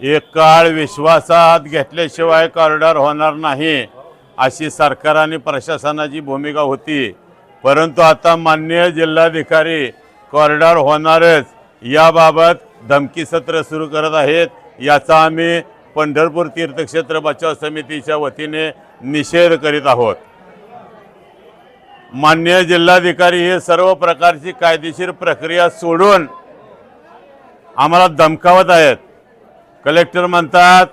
एक काळ विश्वासात घेतल्याशिवाय कॉरिडॉर होणार नाही अशी सरकार आणि प्रशासनाची भूमिका होती. परंतु आता माननीय जिल्हाधिकारी कॉरिडॉर होणारच याबाबत धमकी सत्र सुरू करत आहेत याचा आम्ही पंढरपूर तीर्थक्षेत्र बचाव समितीच्या वतीने निषेध करीत आहोत. मान्य जिल्हाधिकारी हे सर्व प्रकारची कायदेशीर प्रक्रिया सोडून आम्हाला धमकावत आहेत. कलेक्टर म्हणतात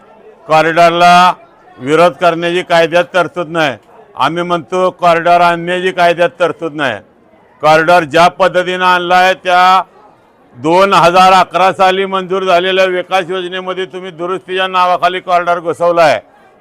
कॉरिडॉरला विरोध करण्याची कायद्यात तरतूद नाही. आम्ही म्हणतो कॉरिडॉर आणण्याची कायद्यात तरतूद नाही. कॉरिडॉर ज्या पद्धतीनं आणला आहे त्या दोन हजार अकरा साली मंजूर झालेल्या विकास योजनेमध्ये तुम्ही दुरुस्तीच्या नावाखाली कॉरिडॉर घुसवला आहे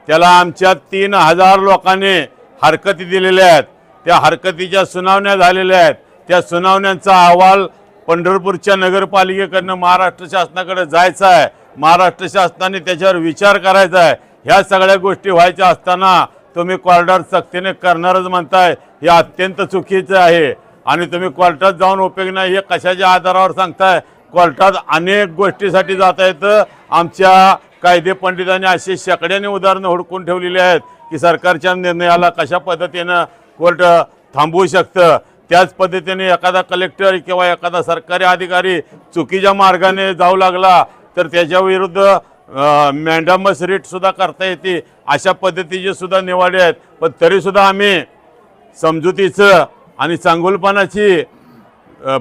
त्याला आमच्या तीन हजार लोकांनी हरकती दिलेल्या आहेत. त्या हरकतीच्या सुनावण्या झालेल्या आहेत. त्या सुनावण्यांचा अहवाल पंढरपूरच्या नगरपालिकेकडनं महाराष्ट्र शासनाकडे जायचा आहे. महाराष्ट्र शासनाने त्याच्यावर विचार करायचा आहे. ह्या सगळ्या गोष्टी व्हायच्या असताना तुम्ही क्वार्टर सक्तीने करणारच म्हणताय. हे अत्यंत चुकीचं आहे. आणि तुम्ही कोर्टात जाऊन उपयोग नाही हे कशाच्या आधारावर सांगताय? कोर्टात अनेक गोष्टीसाठी जाता येतं आमच्या कायदे पंडितांनी असे शेकड्याने उदाहरणं हुडकून ठेवलेली आहेत की सरकारच्या निर्णयाला कशा पद्धतीनं कोर्ट थांबवू शकतं? त्याच पद्धतीने एखादा कलेक्टर किंवा एखादा सरकारी अधिकारी चुकीच्या मार्गाने जाऊ लागला तर त्याच्या विरुद्ध रेटसुद्धा करता येते. अशा पद्धतीचे सुद्धा निवाडे आहेत. पण तरीसुद्धा आम्ही समजुतीचं आणि चांगुलपणाची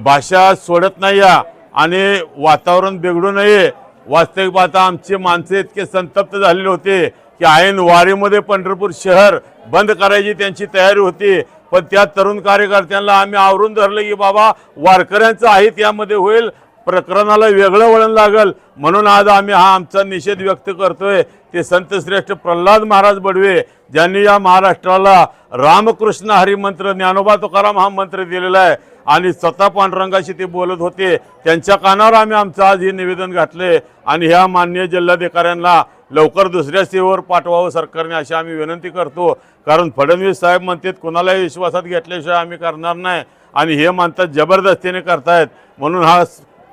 भाषा सोडत नाही या आणि वातावरण बिघडू नये. वास्तविक पाहता आमचे माणसं इतके संतप्त झालेले होते की ऐन वारीमध्ये पंढरपूर शहर बंद करायची त्यांची तयारी होती. पण त्या तरुण कार्यकर्त्यांना आम्ही आवरून धरलं की बाबा वारकऱ्यांचं आहे त्यामध्ये होईल. प्रकरणाला वेगळं वळण लागल. म्हणून आज आम्ही हा आमचा निषेध व्यक्त करतोय. ते संत श्रेष्ठ प्रल्हाद महाराज बडवे ज्यांनी या महाराष्ट्राला रामकृष्ण हरिमंत्र ज्ञानोबा तुकाराम हा मंत्र दिलेला आहे. आणि स्वतः पांडुरंगाशी ते बोलत होते. त्यांच्या कानावर आम्ही आमचं आज हे निवेदन घातले. आणि ह्या माननीय जिल्हाधिकाऱ्यांना लवकर दुसऱ्या सेवेवर पाठवावं सरकारने अशी आम्ही विनंती करतो. कारण फडणवीस साहेब म्हणतात कुणालाही विश्वासात घेतल्याशिवाय आम्ही करणार नाही. आणि हे मानतात जबरदस्तीने करतायत. म्हणून हा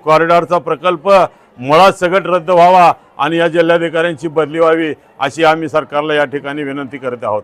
कॉरिडॉरचा प्रकल्प मुळात सगट रद्द व्हावा आणि या जिल्हाधिकाऱ्यांची बदली व्हावी अशी आम्ही सरकारला या ठिकाणी विनंती करत आहोत.